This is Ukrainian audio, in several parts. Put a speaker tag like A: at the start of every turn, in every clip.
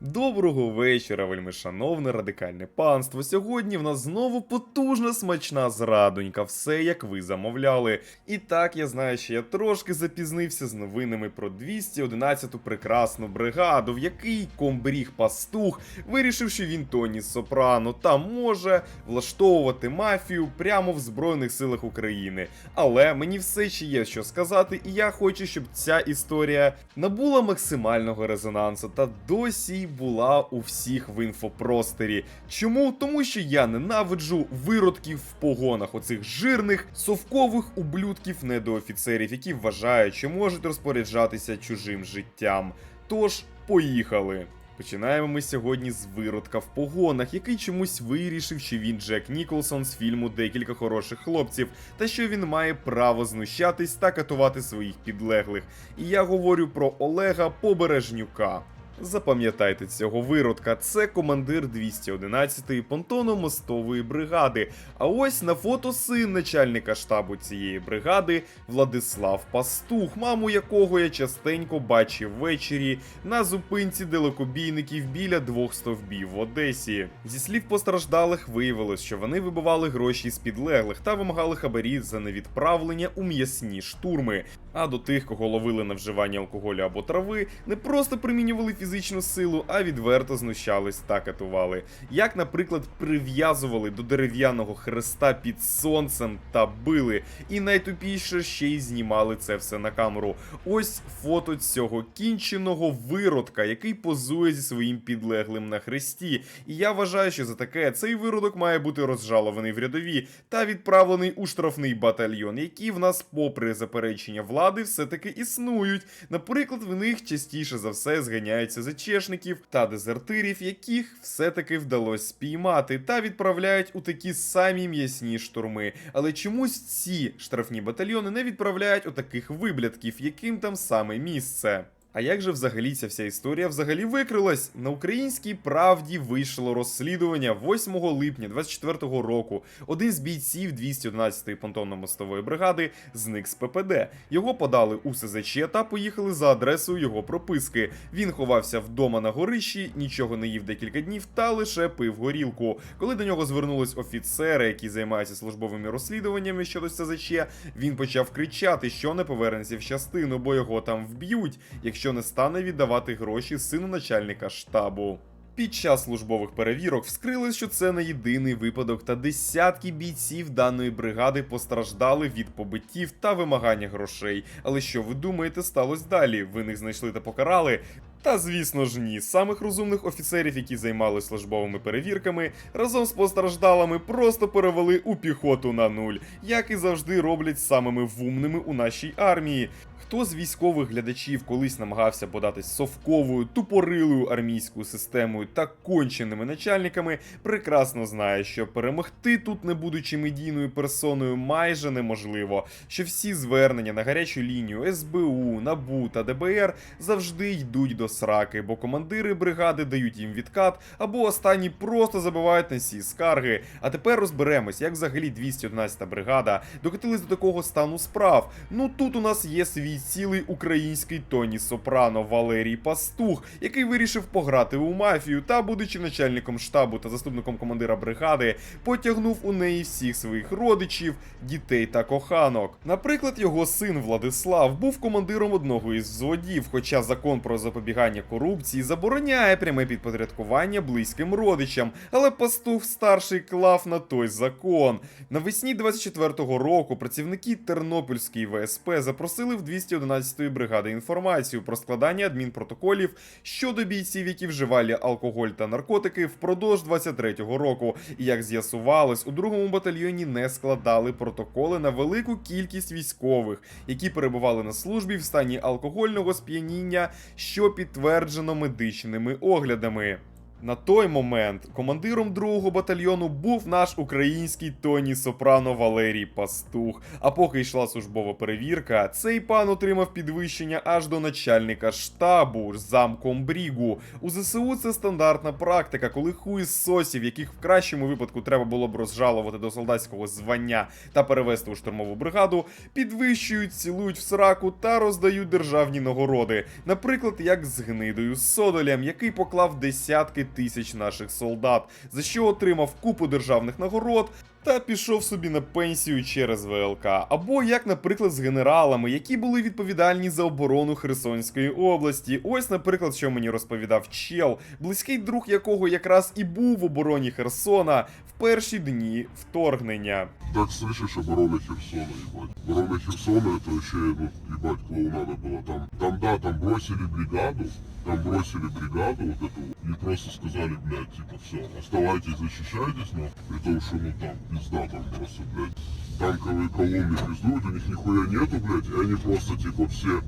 A: Доброго вечора, вельми шановне радикальне панство. Сьогодні в нас знову потужна смачна зрадонька, все як ви замовляли. І так я знаю, що я трошки запізнився з новинами про 211-ту прекрасну бригаду, в який комбріг пастух вирішив, що він Тоні Сопрано та може влаштовувати мафію прямо в Збройних силах України. Але мені все ще є що сказати, і я хочу, щоб ця історія набула максимального резонансу та досі була у всіх в інфопросторі. Чому? Тому що я ненавиджу виродків в погонах, оцих жирних совкових ублюдків недоофіцерів, які вважають, що можуть розпоряджатися чужим життям. Тож, поїхали. Починаємо ми сьогодні з виродка в погонах, який чомусь вирішив, що він Джек Ніколсон з фільму Декілька хороших хлопців, та що він має право знущатись та катувати своїх підлеглих. І я говорю про Олега Побережнюка. Запам'ятайте цього виродка, це командир 211-ї понтоно-мостової бригади. А ось на фото син начальника штабу цієї бригади Владислав Пастух, маму якого я частенько бачив ввечері на зупинці далекобійників біля двох стовбів в Одесі. Зі слів постраждалих виявилось, що вони вибивали гроші з підлеглих та вимагали хабарі за невідправлення у м'ясні штурми. А до тих, кого ловили на вживання алкоголю або трави, не просто примінювали фізичну силу, а відверто знущались та катували. Як, наприклад, прив'язували до дерев'яного хреста під сонцем та били. І найтупіше ще й знімали це все на камеру. Ось фото цього кінченого виродка, який позує зі своїм підлеглим на хресті. І я вважаю, що за таке цей виродок має бути розжалований в рядові та відправлений у штрафний батальйон, які в нас, попри заперечення влади, все-таки існують. Наприклад, в них частіше за все зганяються зачешників та дезертирів, яких все-таки вдалося спіймати, та відправляють у такі самі м'ясні штурми. Але чомусь ці штрафні батальйони не відправляють у таких виблядків, яким там саме місце. А як же взагалі ця вся історія взагалі викрилась? На українській правді вийшло розслідування 8 липня 24-го року. Один з бійців 211-ї понтонно-мостової бригади зник з ППД. Його подали у СЗЧ та поїхали за адресою його прописки. Він ховався вдома на горищі, нічого не їв декілька днів та лише пив горілку. Коли до нього звернулись офіцери, які займаються службовими розслідуваннями щодо СЗЧ, він почав кричати, що не повернеться в частину, бо його там вб'ють, якщо не стане віддавати гроші сину начальника штабу. Під час службових перевірок вскрили, що це не єдиний випадок, та десятки бійців даної бригади постраждали від побиттів та вимагання грошей. Але що ви думаєте, сталося далі? Ви них знайшли та покарали? Та звісно ж ні, самих розумних офіцерів, які займалися службовими перевірками, разом з постраждалими просто перевели у піхоту на нуль, як і завжди роблять самими вумними у нашій армії. Хто з військових глядачів колись намагався податись совковою, тупорилою армійською системою та конченими начальниками, прекрасно знає, що перемогти тут, не будучи медійною персоною, майже неможливо. Що всі звернення на гарячу лінію СБУ, НАБУ та ДБР завжди йдуть до сраки, бо командири бригади дають їм відкат, або останні просто забивають на всі скарги. А тепер розберемось, як взагалі 211 бригада докотились до такого стану справ. Ну тут у нас є свій цілий український Тоні Сопрано Валерій Пастух, який вирішив пограти у мафію та, будучи начальником штабу та заступником командира бригади, потягнув у неї всіх своїх родичів, дітей та коханок. Наприклад, його син Владислав був командиром одного із взводів, хоча закон про запобігання корупції забороняє пряме підпорядкування близьким родичам, але пастух старший клав на той закон. Навесні 24-го року працівники Тернопільської ВСП запросили в 211-ї бригади інформацію про складання адмінпротоколів щодо бійців, які вживали алкоголь та наркотики впродовж 23-го року. І як з'ясувалось, у другому батальйоні не складали протоколи на велику кількість військових, які перебували на службі в стані алкогольного сп'яніння, що підтверджено медичними оглядами. На той момент командиром другого батальйону був наш український Тоні Сопрано Валерій Пастух. А поки йшла службова перевірка, цей пан отримав підвищення аж до начальника штабу замком Брігу. У ЗСУ це стандартна практика, коли хуй з сосів, яких в кращому випадку треба було б розжалувати до солдатського звання та перевести у штурмову бригаду, підвищують, цілують в сраку та роздають державні нагороди. Наприклад, як з гнидою Содолем, який поклав десятки тисяч наших солдат, за що отримав купу державних нагород Та пішов собі на пенсію через ВЛК, або як, наприклад, з генералами, які були відповідальні за оборону Херсонської області. Ось, наприклад, що мені розповідав чел, близький друг якого якраз і був в обороні Херсона в перші дні вторгнення.
B: Так слышишь, оборона Херсона, ебать. Оборона Херсона это вообще, ну, ебать, клоунада было. Там, там, да, там бросили бригаду, там бросили бригаду вот эту, и просто сказали, блядь, типа, все, оставайтесь, защищайтесь, но при том, что, ну, там, пизда, там просто, блядь, танковые колонны пиздуют, у них нихуя нету, блядь, и они просто, типа, все,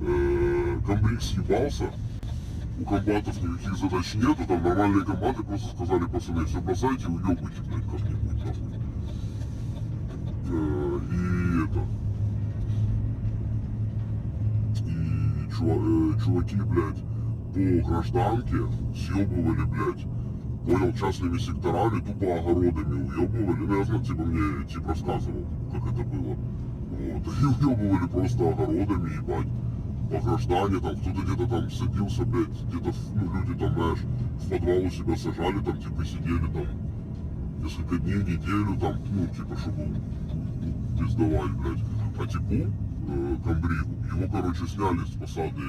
B: э, комбриг съебался, у комбатов никаких задач нету, там нормальные комбаты просто сказали, пацаны, все бросайте уебывайте, блядь, как-нибудь, нахуй. Э, и это. И чува- э, чуваки, блядь, по гражданке съебывали, блядь, понял, частными секторами, тупо огородами уебывали. Ну, я знаю, типа, мне тип рассказывал, как это было. Вот. И уебывали просто огородами, ебать. По граждане, там кто-то где-то там садился, блядь, где-то, ну, люди там, знаешь, в подвал у себя сажали, там, типа, сидели там несколько дней, неделю, там, ну, типа, чтобы пиздовать, блядь. А типу, э, комбригу, его, короче, сняли с посады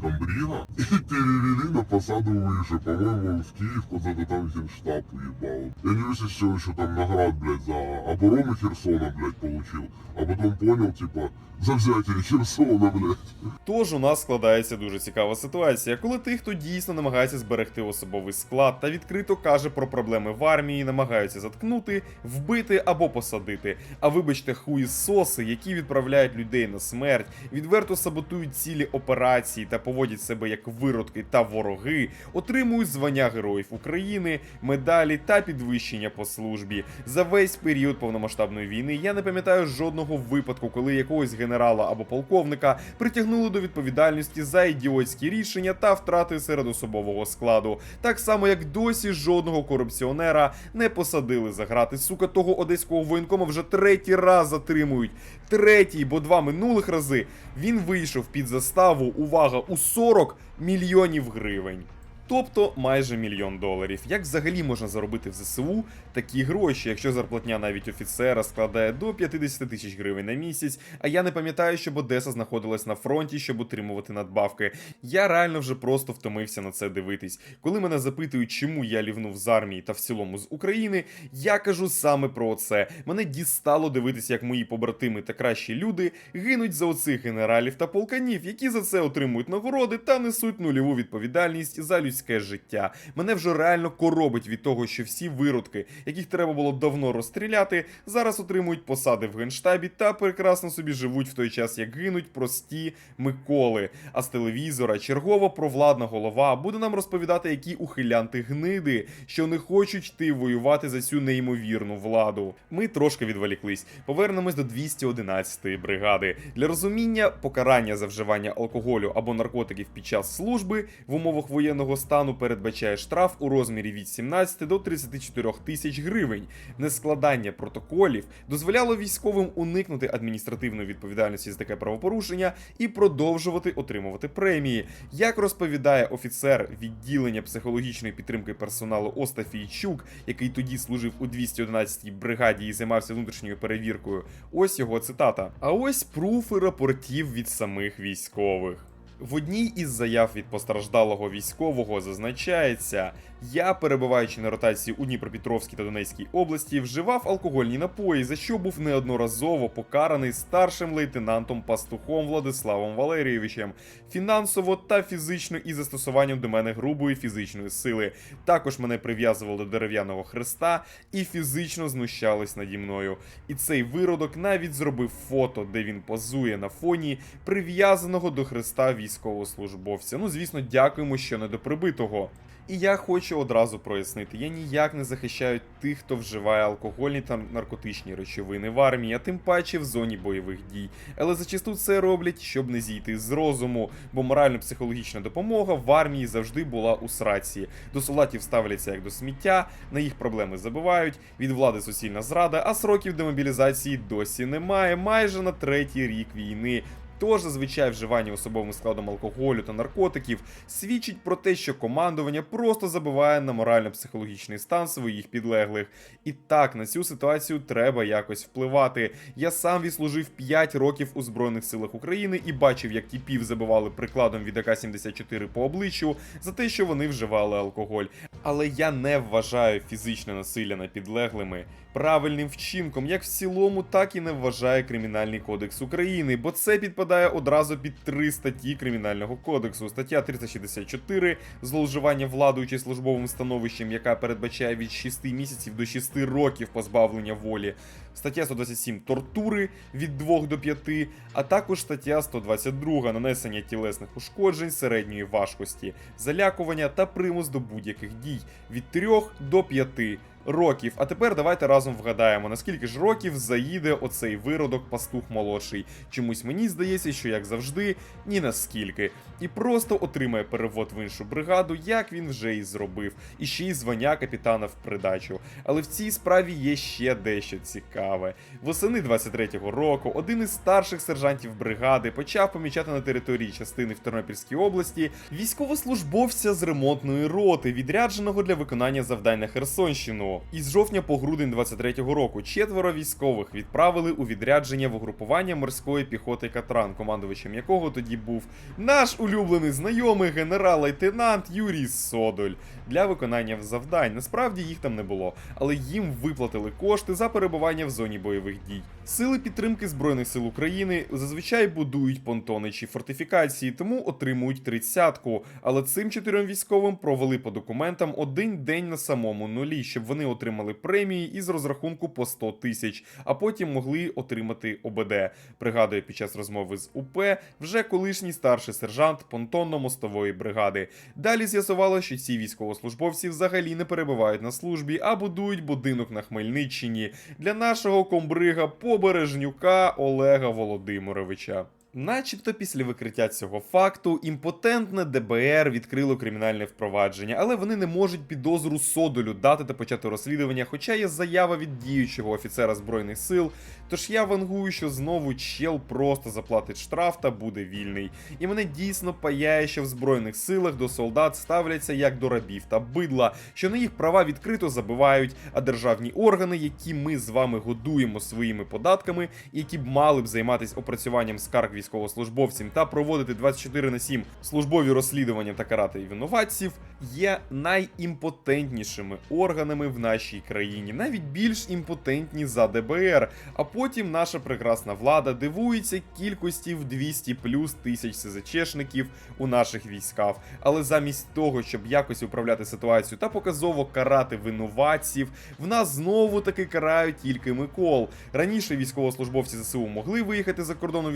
B: комбрига и перевели на посаду выше, по-моему, в Киев куда-то там генштаб уебал. Я не знаю, что еще там наград, блядь, за оборону Херсона, блядь, получил. А потом понял, типа, за взятие Херсона, блядь.
A: Тож у нас складається дуже цікава ситуація, коли тих, хто дійсно намагається зберегти особовий склад та відкрито каже про проблеми в армії, намагаються заткнути, вбити або посадити. А вибачте, хуїсоси, які відправляють людей на смерть, відверто саботують цілі операції та поводять себе як виродки та вороги, отримують звання Героїв України, медалі та підвищення по службі. За весь період повномасштабної війни я не пам'ятаю жодного випадку, коли якогось генерала або полковника притягнули до відповідальності за ідіотські рішення та втрати серед особового складу. Так само, як досі жодного корупціонера не посадили за грати. Сука, того одеського воєнкома вже третій раз затримують. Третій, бо два минулих рази він вийшов під заставу. Увага у 40 мільйонів гривень. Тобто майже мільйон доларів. Як взагалі можна заробити в ЗСУ такі гроші, якщо зарплатня навіть офіцера складає до 50 тисяч гривень на місяць, а я не пам'ятаю, щоб Одеса знаходилась на фронті, щоб утримувати надбавки. Я реально вже просто втомився на це дивитись. Коли мене запитують, чому я лівнув з армії та в цілому з України, я кажу саме про це. Мене дістало дивитися, як мої побратими та кращі люди гинуть за оцих генералів та полканів, які за це отримують нагороди та несуть нульову відповідальність за людське життя. Мене вже реально коробить від того, що всі виродки, яких треба було давно розстріляти, зараз отримують посади в генштабі та прекрасно собі живуть в той час, як гинуть прості Миколи. А з телевізора чергова провладна голова буде нам розповідати, які ухилянти гниди, що не хочуть йти воювати за цю неймовірну владу. Ми трошки відволіклись. Повернемось до 211-ї бригади. Для розуміння покарання за вживання алкоголю або наркотиків під час служби в умовах воєнного стану передбачає штраф у розмірі від 17 до 34 тисяч гривень. Нескладання протоколів дозволяло військовим уникнути адміністративної відповідальності за таке правопорушення і продовжувати отримувати премії. Як розповідає офіцер відділення психологічної підтримки персоналу Остафійчук, який тоді служив у 211-й бригаді і займався внутрішньою перевіркою, ось його цитата. А ось пруфи рапортів від самих військових. В одній із заяв від постраждалого військового зазначається: я, перебуваючи на ротації у Дніпропетровській та Донецькій області, вживав алкогольні напої, за що був неодноразово покараний старшим лейтенантом пастухом Владиславом Валерійовичем, фінансово та фізично із застосуванням до мене грубої фізичної сили. Також мене прив'язували до дерев'яного хреста і фізично знущались наді мною. І цей виродок навіть зробив фото, де він позує на фоні прив'язаного до хреста військовослужбовця. Ну, звісно, дякуємо, що не до прибитого. І я хочу одразу прояснити: я ніяк не захищаю тих, хто вживає алкогольні та наркотичні речовини в армії, а тим паче в зоні бойових дій. Але зачасту це роблять, щоб не зійти з розуму, бо морально-психологічна допомога в армії завжди була у сраці. До солдатів ставляться як до сміття, на їх проблеми забувають, від влади суцільна зрада, а сроків демобілізації досі немає, майже на третій рік війни. Тож зазвичай вживання особовим складом алкоголю та наркотиків свідчить про те, що командування просто забиває на морально-психологічний стан своїх підлеглих. І так на цю ситуацію треба якось впливати. Я сам відслужив 5 років у Збройних силах України і бачив, як тіпів забивали прикладом від АК-74 по обличчю за те, що вони вживали алкоголь. Але я не вважаю фізичне насилля над підлеглими правильним вчинком, як в цілому, так і не вважає Кримінальний кодекс України, бо це підпадає одразу під три статті Кримінального кодексу. Стаття 364 зловживання владою чи службовим становищем, яка передбачає від 6 місяців до 6 років позбавлення волі. Стаття 127 тортури від 2 до 5, а також стаття 122 нанесення тілесних ушкоджень середньої важкості, залякування та примус до будь-яких дій від 3 до 5 років. А тепер давайте разом вгадаємо, наскільки ж років заїде оцей виродок пастух молодший. Чомусь мені здається, що як завжди, ні наскільки. І просто отримає перевод в іншу бригаду, як він вже і зробив, і ще й звання капітана в придачу. Але в цій справі є ще дещо цікаве. Восени 23-го року один із старших сержантів бригади почав помічати на території частини в Тернопільській області військовослужбовця з ремонтної роти, відрядженого для виконання завдань на Херсонщину. Із жовтня по грудень 23-го року четверо військових відправили у відрядження в угрупування морської піхоти Катран, командувачем якого тоді був наш улюблений знайомий генерал-лейтенант Юрій Содоль для виконання завдань. Насправді їх там не було, але їм виплатили кошти за перебування в зоні бойових дій. Сили підтримки Збройних сил України зазвичай будують понтони чи фортифікації, тому отримують тридцятку. Але цим чотирьом військовим провели по документам один день на самому нулі, щоб вони отримали премії із розрахунку по 100 тисяч, а потім могли отримати ОБД. Пригадує під час розмови з УП вже колишній старший сержант понтонно-мостової бригади. Далі з'ясувало, що ці військовослужбовці взагалі не перебувають на службі, а будують будинок на Хмельниччині для нашого комбрига Побережнюка Олега Володимировича. Начебто після викриття цього факту імпотентне ДБР відкрило кримінальне впровадження, але вони не можуть підозру Содолю дати та почати розслідування, хоча є заява від діючого офіцера збройних сил. Тож я вангую, що знову чел просто заплатить штраф та буде вільний. І мене дійсно паяє, що в збройних силах до солдат ставляться як до рабів та бидла, що на їх права відкрито забивають, а державні органи, які ми з вами годуємо своїми податками, які б мали б займатися опрацюванням скарг військовослужбовців та проводити 24 на 7 службові розслідування та карати винуватців, є найімпотентнішими органами в нашій країні, навіть більш імпотентні за ДБР. А потім наша прекрасна влада дивується кількості в 200 плюс тисяч СЗЧшників у наших військах. Але замість того, щоб якось управляти ситуацію та показово карати винуватців, в нас знову таки карають тільки Микол. Раніше військовослужбовці ЗСУ могли виїхати за кордон у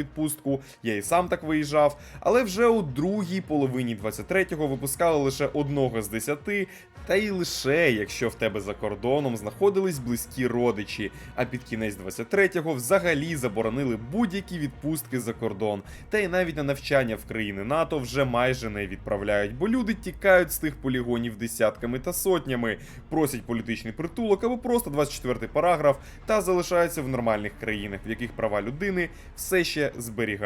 A: відпустку, я і сам так виїжджав. Але вже у другій половині 23-го випускали лише одного з десяти, та й лише якщо в тебе за кордоном знаходились близькі родичі. А під кінець 23-го взагалі заборонили будь-які відпустки за кордон. Та й навіть на навчання в країни НАТО вже майже не відправляють, бо люди тікають з тих полігонів десятками та сотнями, просять політичний притулок або просто 24-й параграф та залишаються в нормальних країнах, в яких права людини все ще зберігаються.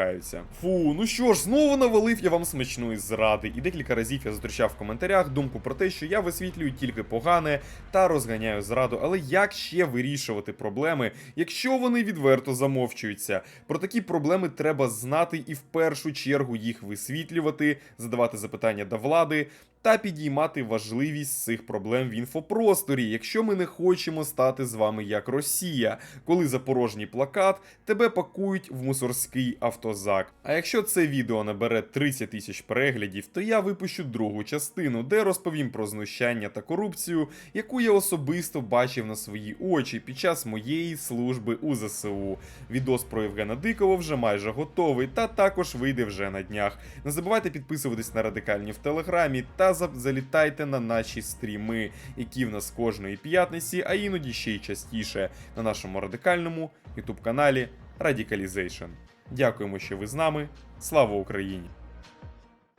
A: Фу, ну що ж, знову навалив я вам смачної зради, і декілька разів я зустрічав в коментарях думку про те, що я висвітлюю тільки погане та розганяю зраду. Але як ще вирішувати проблеми, якщо вони відверто замовчуються? Про такі проблеми треба знати і в першу чергу їх висвітлювати, задавати запитання до влади. Та підіймати важливість цих проблем в інфопросторі, якщо ми не хочемо стати з вами як Росія, коли за порожній плакат тебе пакують в мусорський автозак. А якщо це відео набере 30 тисяч переглядів, то я випущу другу частину, де розповім про знущання та корупцію, яку я особисто бачив на свої очі під час моєї служби у ЗСУ. Відос про Євгена Дикого вже майже готовий, та також вийде вже на днях. Не забувайте підписуватись на радикальні в телеграмі та за- залітайте на наші стріми, які в нас кожної п'ятниці, а іноді ще й частіше на нашому радикальному ютуб каналі Radicalization. Дякуємо, що ви з нами. Слава Україні!